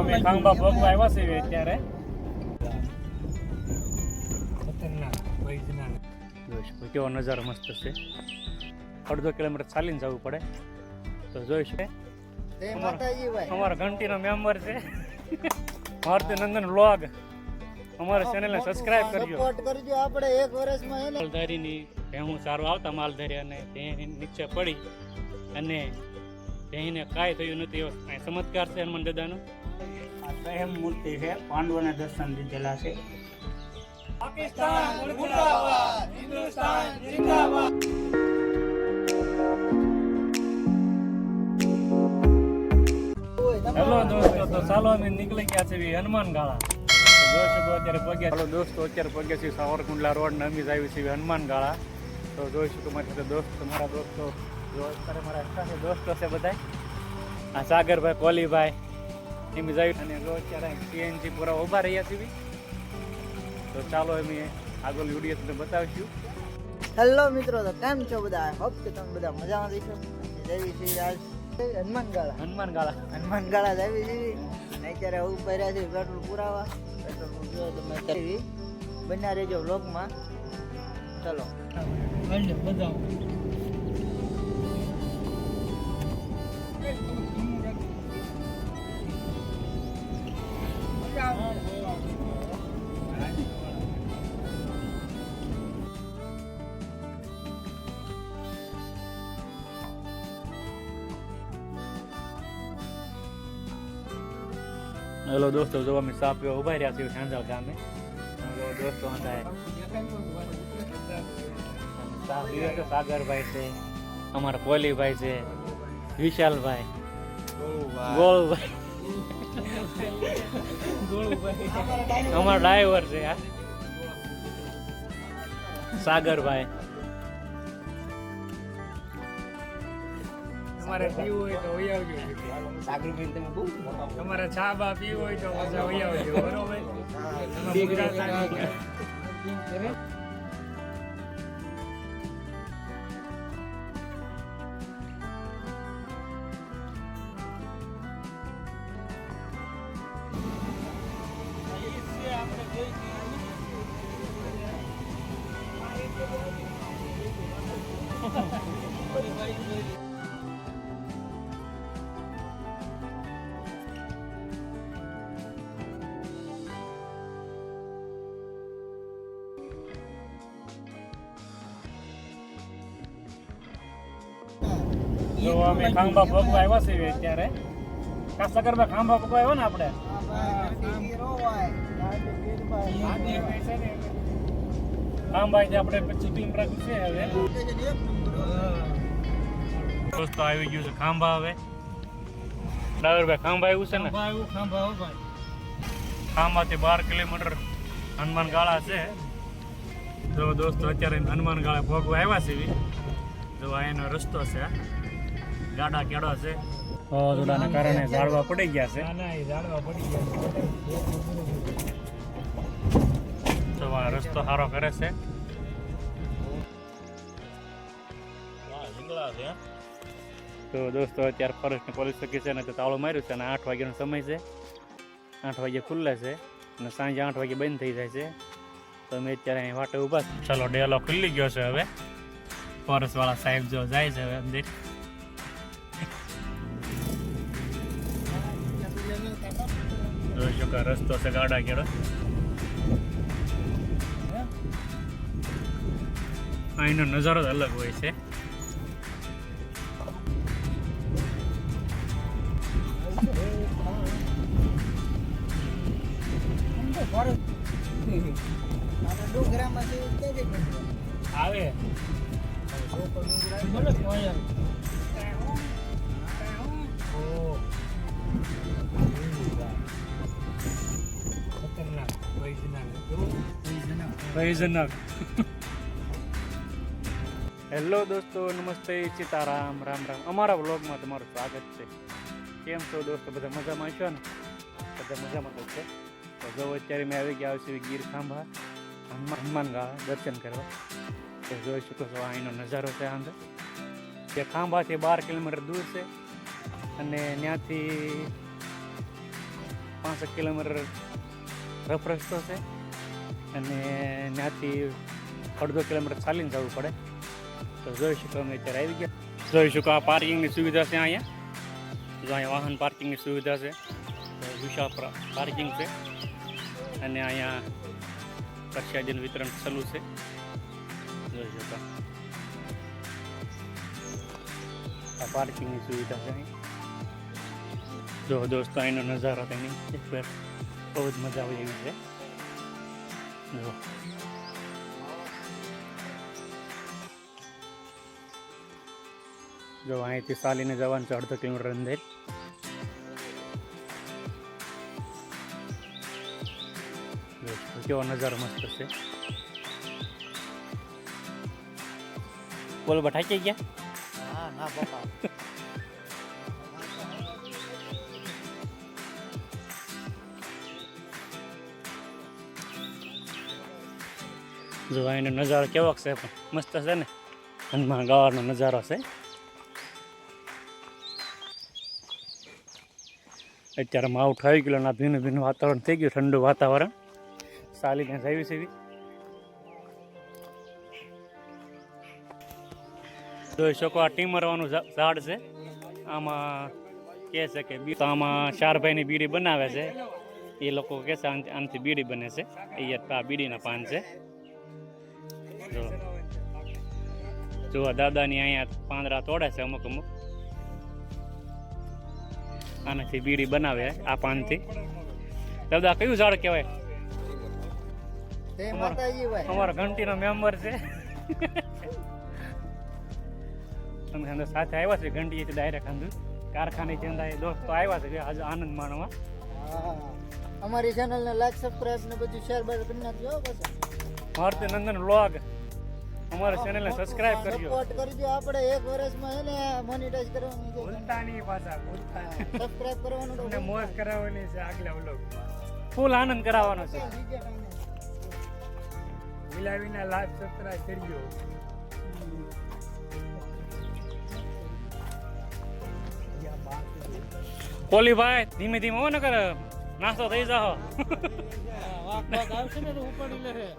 અમે ખાંભા ભોગવા આવ્યા છીએ અત્યારે. જોઈશું કેવો નજારો મસ્ત છે. અડધો કિલોમીટર ચાલીને જવું પડે. તો જોઈશું. અમારો માતાજી ભાઈ. અમારા ઘંટીનો મેમ્બર છે. ભારતી નંદન વ્લોગ. અમારા ચેનલને સબસ્ક્રાઇબ કરજો સપોર્ટ કરજો. આપણે એક વર્ષમાં એને માલધારીની ભેહું સારું આવતા માલધારી અને તે નીચે પડી અને ભેંને કાંઈ થયું નથી એવો કાંઈ ચમત્કાર છે હનુમાન દાદાનો? આ સ્વયં મૂર્તિ છે પાંડવોને દર્શન દીધેલા છે. હેલો દોસ્તો તો ચાલો અમે નીકળી ગયા છે હનુમાન ગાળા. જોઈ અત્યારે પગ્યા ચાલો દોસ્તો અત્યારે પગ્યા છીએ સાવરકુંડલા રોડ ને અમી જ આવી છીએ હનુમાન ગાળા. તો જોઈશું તમારી સાથે દોસ્ત મારા દોસ્તો. જો અત્યારે મારા દોસ્તો છે બધા આ સાગરભાઈ કોલીભાઈ એમ જાય. અને જો અત્યારે સીએનજી પૂરા ઊભા રહ્યા છીએ તો ચાલો અમે આગળ વીડિયો તમને બતાવીશું. હેલો મિત્રો તો કેમ છો બધા? હોપ કે તમે બધા મજામાં રહીશો જઈ છે આજ હનુમાન ગાળા હનુમાન ગાળા હનુમાન ગાળા જ આવી અને અત્યારે ઉપર રહ્યા છે પેટ્રોલ પુરાવા. પેટ્રોલ જો તમે કરી બન્યા રહેજો વ્લોગમાં ચલો. હેલો દોસ્તો, જો અમે પીવા ઊભા રહ્યા છીએ સાંજા ગામે. દોસ્તો હતા સાગરભાઈ છે, અમારા પોલીભાઈ છે, વિશાલભાઈ, ગોળભાઈ. અમારો ડ્રાઈવર છે સાગરભાઈ. તમારે પીવું હોય તો વહી આવજો તમારે ચા બા પીવું હોય તો મજા વહી આવજો બરોબર તમે ગુજરાત જો અમે ખાંભા ભોગવા આવ્યા છીએ અત્યારે. કાસકરમાં ખાંભા ભોગવા આવ્યો ને આપણે? ખાંભાઈ આપણે પછી ટીમ રાખ્યું છે હવે. દોસ્તો આવી ગયું છે ખાંભા હવે. ડાવરભાઈ ખાંભા આવ્યું છે ને? ખાંભાથી બાર કિલોમીટર હનુમાન ગાળા છે. તો દોસ્તો અત્યારે હનુમાન ગાળા ભોગવા આવ્યા છે. જો આ એનો રસ્તો છે. આ. ગાડા કેળો છે. વાવાઝોડાના કારણે ઝાડવા પડી ગયા છે. તો આ રસ્તો સારો કરે છે. તો દોસ્તો અત્યારે ફોરેસ્ટને પોલીસ ચોકી છે ને તો તાળું માર્યું છે અને આઠ વાગ્યાનો સમય છે. આઠ વાગે ખુલ્લે છે અને સાંજે આઠ વાગે બંધ થઈ જાય છે. તો અમે અત્યારે અહીં વાટે ઊભા. ચાલો ડેલો ખુલ્લી ગયો છે હવે. ફોરેસ્ટવાળા સાહેબ જો જાય છે હવે અંદર. રસ્તો છે ગાડા કેળો અહીંનો નજારો જ અલગ હોય છે આવે ભયજનક. હેલો દોસ્તો, નમસ્તે, સીતારામ, રામ રામ. અમારા વ્લોગમાં તમારું સ્વાગત છે. કેમ છો દોસ્તો? બધા મજામાં છો ને? બધા મજામાં તો છે. તો જો અત્યારે મેં આવી ગયા છે ગીર ખાંભા હનુમાન હનુમાન ગાળા દર્શન કરવા. તો જોઈ શકો છો અહીંનો નજારો છે અંદર જે ખાંભાથી બાર કિલોમીટર દૂર છે અને ત્યાંથી પાંસઠ કિલોમીટર રફ રસ્તો છે. અને ત્યાંથી અડધો કિલોમીટર ચાલીને જવું પડે. તો જોઈ શકો અમે અત્યારે આવી ગયા. જોઈ શકો આ પાર્કિંગની સુવિધા છે અહીંયા. જો અહીંયા વાહન પાર્કિંગની સુવિધા છે. વિશાળ પાર્કિંગ છે. અને અહીંયા પ્રસાદન વિતરણ ચાલુ છે. જોઈ શકો. આ પાર્કિંગની સુવિધા છે અહીં જો દોસ્તો, અહીંનો નજારો તેની એક વાર બહુ જ મજા આવે એવી છે. જો જો અહીંથી ચાલીને જવાનું છે અડધો કિલોમીટર અંદર. કેવો નજારો મસ્ત છે. બોલો બઠાઈ ગયા? હા ના પપ્પા જો અહીંનો નજારો કેવો છે પણ મસ્ત છે ને. હનુમાન ગાવાનો નજારો છે. અત્યારે માવઠ આવી ગયેલો ના ભીનું ભીનું વાતાવરણ થઈ ગયું ઠંડુ વાતાવરણ. ચાલીને જવી છે. એવી જોઈ શકો આ ટીમરવાનું ઝાડ છે. આમાં કહે છે કે બી આમાં શારભાઈની બીડી બનાવે છે. એ લોકો કહે છે આનાથી બીડી બને છે. અહીંયા આ બીડીના પાન છે. જો. જો દાદાની અહીંયા પાંદડા તોડે છે અમુક અમુક. આનાથી બીડી બનાવે આ પાનથી. દાદા કયું ઝાડ કહેવાય? અમારો ઘંટીનો મેમ્બર છે. અમે અંદર સાથે આવ્યા છે ઘંટી ડાયરેક્ટ અંદર. કારખાને ચંદા દોસ્તો આવ્યા છે આજે આનંદ માણવા. અમારી ચેનલ ને લાઈક સબસ્ક્રાઇબ ને બધું શેર બાર કરી નાખજો ભારતી નંદન વ્લોગ અમારા ચેનલને સબસ્ક્રાઇબ કરજો સપોર્ટ કરજો આપણે એક વર્ષમાં છે ને મોનેટાઇઝ કરવાની છે. ભૂલતાની પાછા ભૂલતા સબસ્ક્રાઇબ કરવાનું અને મોજ કરાવવાની છે આગલા વ્લોગ ફૂલ આનંદ કરાવવાનો છે. મિલાવીના લાઈવ સબસ્ક્રાઇબ કરજો. કોલીભાઈ ધીમે ધીમે હો ને કર નાસ્તો થઈ જાઓ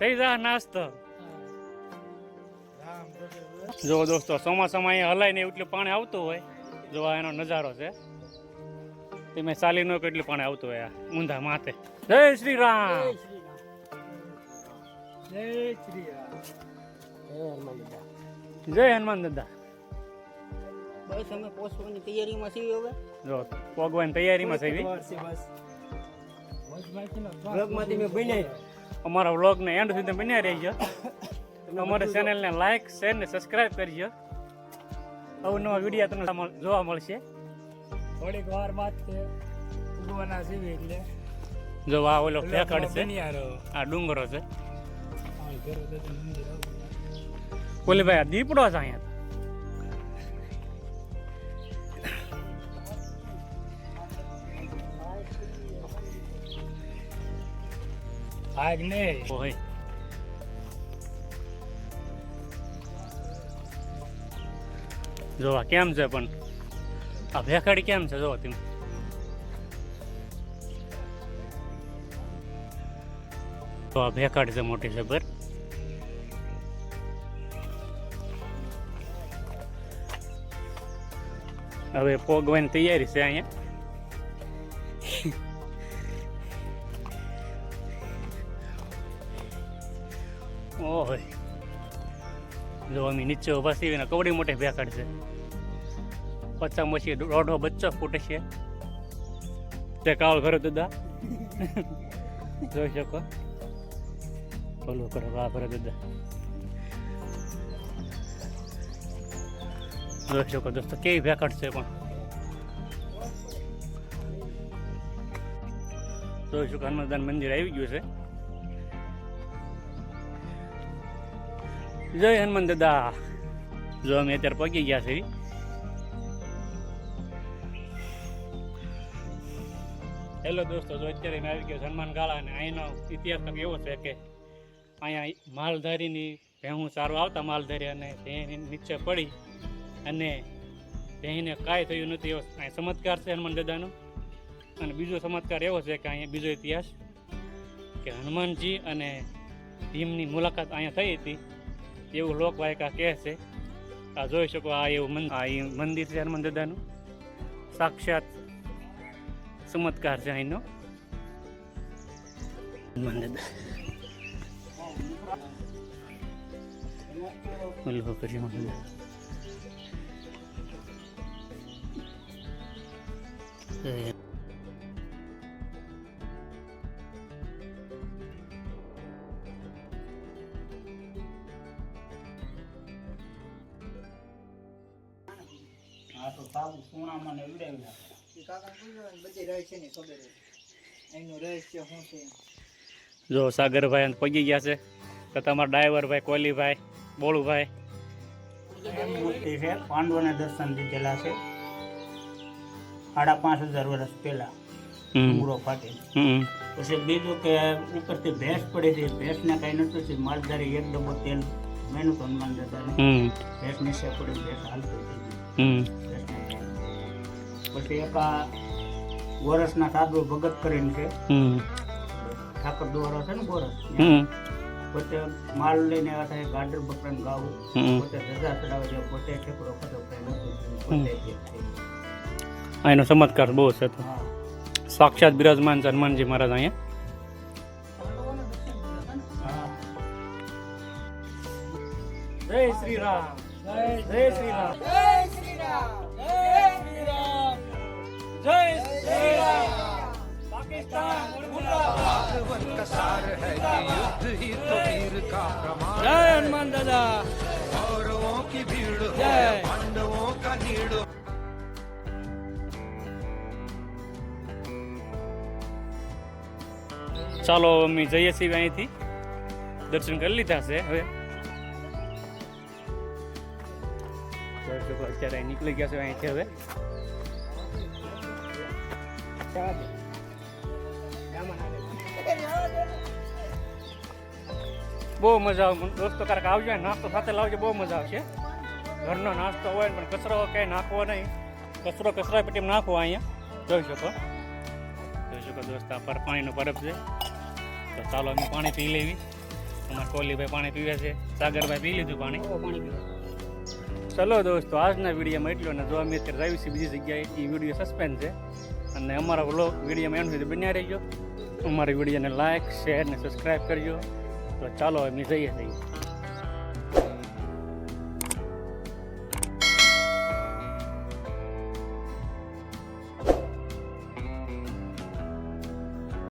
થઈ જા નાસ્તો. જો દોસ્તો ચોમાસામાં અહીંયા હલાય ને એટલું પાણી આવતું હોય જો આ એનો નજારો છે. તમે ચાલી ન એટલું પાણી આવતું હોય ઊંધા માથે. જય શ્રી રામ. જય શ્રી રામ. જય હનુમાન દાદા. બસ અમે પહોંચવાની તૈયારીમાં છીએ હવે. જો ભગવાન તૈયારીમાં છે બસ. બ્લોગમાંથી મેં બન્યા અમારા વ્લોગને એન્ડ સુધી બન્યા રહેજો. અમારા ચેનલને લાઈક શેર ને સબસ્ક્રાઇબ કરજો. અવનવા વીડિયો તમને જોવા મળશે. થોડીક વાર બાદ ઉગવાના જીવી એટલે. જો આ ઓલો ફેકડ છે. આ ડુંગરો છે. ઓલી ભાઈ આ દીપડો છે અહીંયા. આગ ને ઓય જો આ કેમ છે પણ? આ ભેખડી કેમ છે? જો તમે. તો આ ભેખડ છે મોટી જબર હવે પોગવાની તૈયારી છે અહીંયા. ઓય. જો અમે નીચે ઊભા છીએ ને કવડી મોટે ભેખડ છે પચાસ પછી દોઢો બચ્ચો ફૂટે છે. તે કાવળ ખરો દાદા જોઈ શકો. ઓલું કરો વાહ ભરો દાદા જોઈ શકો દોસ્તો, કેવી ભેખડ છે પણ. જોઈ શકો હનુમાન મંદિર આવી ગયું છે. જય હનુમાન દાદા જો અમે અત્યારે પગી ગયા છે હેલો દોસ્તો, જો અત્યારે આવી ગયો હનુમાન ગાળા અને અહીંનો ઇતિહાસ કંઈક એવો છે કે અહીંયા માલધારીની ભેહું સારું આવતા માલધારી અને ભેહની નીચે પડી અને ભેહીને કાંઈ થયું નથી એવો અહીં ચમત્કાર છે હનુમાન દાદાનો. અને બીજો ચમત્કાર એવો છે કે અહીંયા બીજો ઇતિહાસ કે હનુમાનજી અને ભીમની મુલાકાત અહીંયા થઈ હતી. એવું લોકવાયકા કહે છે. આ જોઈ શકો આ એવું આ મંદિર છે હનુમાન દાદાનું સાક્ષાત ચમત્કાર છે અહીંનો હનુમાન દાદા કર્યો આ તો સાબુ સોનામાં ને ઉડાવ્યા એ કાકા પૂછ્યું ને બધી રહસ્યની ખબર હોય. એનું રહસ્ય શું છે? જો સાગરભાઈ અંત પગી ગયા છે. તો તમારા ડ્રાઈવરભાઈ કોહલીભાઈ બોળુભાઈ એમ મૂર્તિ છે. પાંડવોને દર્શન દીધેલા છે. સાડા પાંચ હજાર વર્ષ પહેલા ડુંગરો ફાટી. હમ. પછી બીજું કે ઉપરથી ભેંસ પડી હતી ભેંસને કાંઈ નતું થયું. માલધારી એક ડબ્બો તેલ મેનું તો હનુમાન દાદાને હમ. ભેંસ નીચે પડી ભેંસ હાલતી થઈ ગઈ હમ ભેંસને પછી એક આ ગોરસના સાધુ ભગત કરીને છે. હમ. ઠાકર દોરો છે ને ગોરસ? પોતે માલ લઈને આવ્યા હતા ગાડર બકરાને ગાવું. પોતે ધજા ચડાવે છે પોતે ઠેકડો ખતો. અહીંનો ચમત્કાર બહુ છે તો. હા. સાક્ષાત બિરાજમાન છે હનુમાનજી મહારાજ અહીંયા. હા જય શ્રી રામ. જય શ્રી રામ. જય શ્રી રામ જય શ્રી રામ પાકિસ્તાન જય હનુમાન દાદા જય ચાલો અમે જઈએ છીએ અહીંથી દર્શન કરી લીધા છે હવે દર્શકો અત્યારે નીકળી ગયા છે અહીંથી હવે. બહુ મજા આવે. દોસ્તો ક્યારેક આવજો નાસ્તો સાથે લાવજો, બહુ મજા આવશે. ઘરનો નાસ્તો હોય પણ કચરો ક્યાંય નાખવો નહીં. કચરો કચરા પેટી નાખવો અહીંયા. જોઈ શકો. જોઈ શકો દોસ્ત, આ પર પાણીનો બરફ છે. તો ચાલો અમે પાણી પી લેવી. અમારા કોહલીભાઈ પાણી પીવે છે. સાગરભાઈ પી લીધું પાણી? ચલો દોસ્તો, આજના વિડીયોમાં એટલો અને જો અમે અત્યારે આવી છીએ બીજી જગ્યાએ એ વીડિયો સસ્પેન્ડ છે. અને અમારા વ્લોગ વિડીયોમાં એમ સુધી બન્યા રહીજો. અમારી વિડીયોને લાઇક શેર ને સબસ્ક્રાઈબ કરજો. તો ચાલો અમે જઈએ છીએ.